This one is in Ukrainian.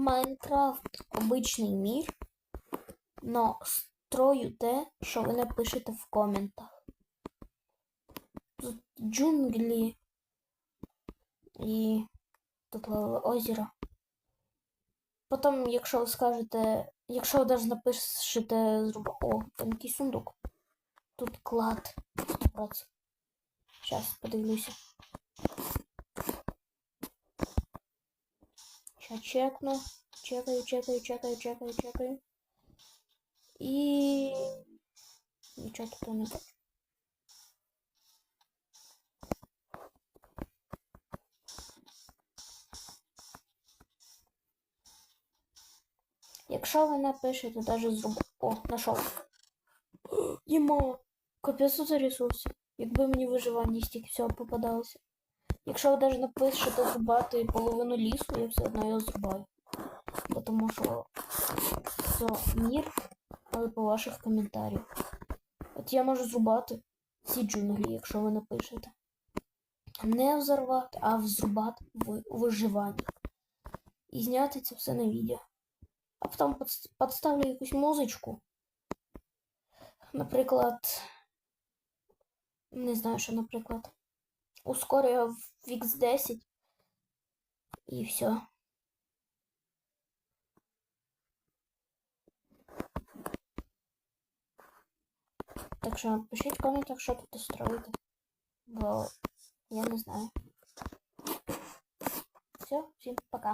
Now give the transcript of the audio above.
Майнкрафт обичний мір, но строю те, що ви напишете в коментах. Тут джунглі і тут озеро. Потім, якщо ви скажете, якщо ви навіть напишете зруба, о, якийсь сундук. Тут клад. 100%. Зараз подивлюся. Сейчас чекну. Чекаю, чекаю, чекаю, чекаю, чекаю. І нічого тут не бачу. Якщо ви напишете даже зруб... О, знайшов. Єма, капець тут ресурси. Якби мені виживання стільки всього попадалося. Якщо ви навіть напишете зрубати половину лісу, я все одно його зрубаю. Тому що це мір, але по ваших коментарях. От я можу зрубати ці джунглі, якщо ви напишете. Не взорвати, а взрубати в виживання. І зняти це все на відео. А потім подставлю якусь музичку. Наприклад. Не знаю, що, наприклад. Ускорюю в X10. І все. Так що пишіть в коментах, що тут строїти. Бо я не знаю. Все, всім пока.